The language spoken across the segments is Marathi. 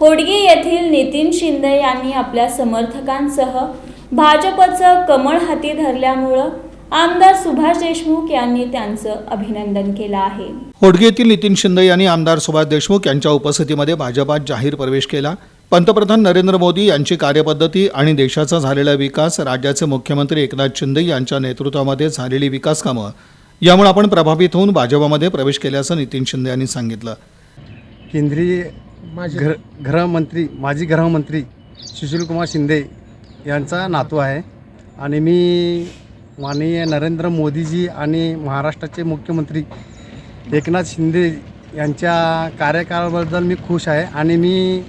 होडगे येथील नितीन शिंदे यांनी आपल्या समर्थकांसह भाजपचं कमळ हाती धरल्यामुळं आमदार सुभाष देशमुख यांनी त्यांचं अभिनंदन केलं आहे. होडगे येथील नितीन शिंदे यांनी आमदार सुभाष देशमुख यांच्या उपस्थितीमध्ये भाजपात जाहीर प्रवेश केला. पंतप्रधान नरेंद्र मोदी यांची कार्यपद्धती आणि देशाचा झालेला विकास राज्याचे मुख्यमंत्री एकनाथ शिंदे यांच्या नेतृत्वामध्ये झालेली विकास कामं यामुळे आपण प्रभावित होऊन भाजपामध्ये प्रवेश केल्याचं नितीन शिंदे यांनी सांगितलं. केंद्रीय घर गृहमंत्री माजी गृहमंत्री सुशीलकुमार शिंदे यांचा नातू आहे. आणि मी माननीय नरेंद्र मोदीजी आणि महाराष्ट्राचे मुख्यमंत्री एकनाथ शिंदे यांच्या कार्यकाळाबद्दल मी खुश आहे. आणि मी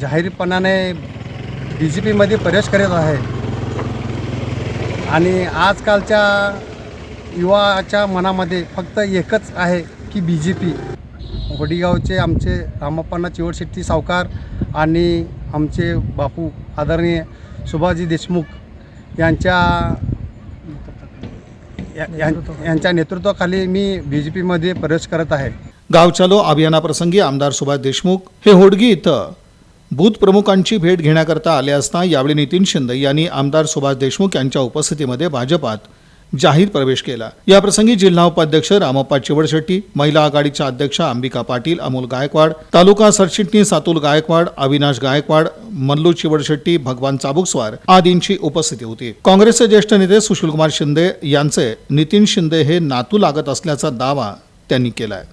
जाहीरपणाने बी जे पीमध्ये प्रवेश करत आहे. आणि आजकालच्या युवाच्या मनामध्ये फक्त एकच आहे की बी जे पी वडीगावचे आमचे रामप्पांना चिवडशेट्टी सावकार आणि आमचे बापू आदरणीय सुभाजी देशमुख यांच्या यांच्या नेतृत्वाखाली मी बी जे पीमध्ये प्रवेश करत आहे. गावचालो अभियानाप्रसंगी आमदार सुभाष देशमुख हे होडगी इथं बूथ प्रमुखांची भेट घेण्याकरता आले असता यावेळी नितीन शिंदे यांनी आमदार सुभाष देशमुख यांच्या उपस्थितीमध्ये भाजपात जाहीर प्रवेश केला. याप्रसंगी जिल्हा उपाध्यक्ष रामप्पा चिवडशेट्टी महिला आघाडीच्या अध्यक्षा अंबिका पाटील अमोल गायकवाड तालुका सरचिटणीस अतुल गायकवाड अविनाश गायकवाड मल्लू चिवडशेट्टी भगवान चाबुकस्वार आदींची उपस्थिती होती. काँग्रेसचे ज्येष्ठ नेते सुशीलकुमार शिंदे यांचे नितीन शिंदे हे नातू लागत असल्याचा दावा त्यांनी केलाय.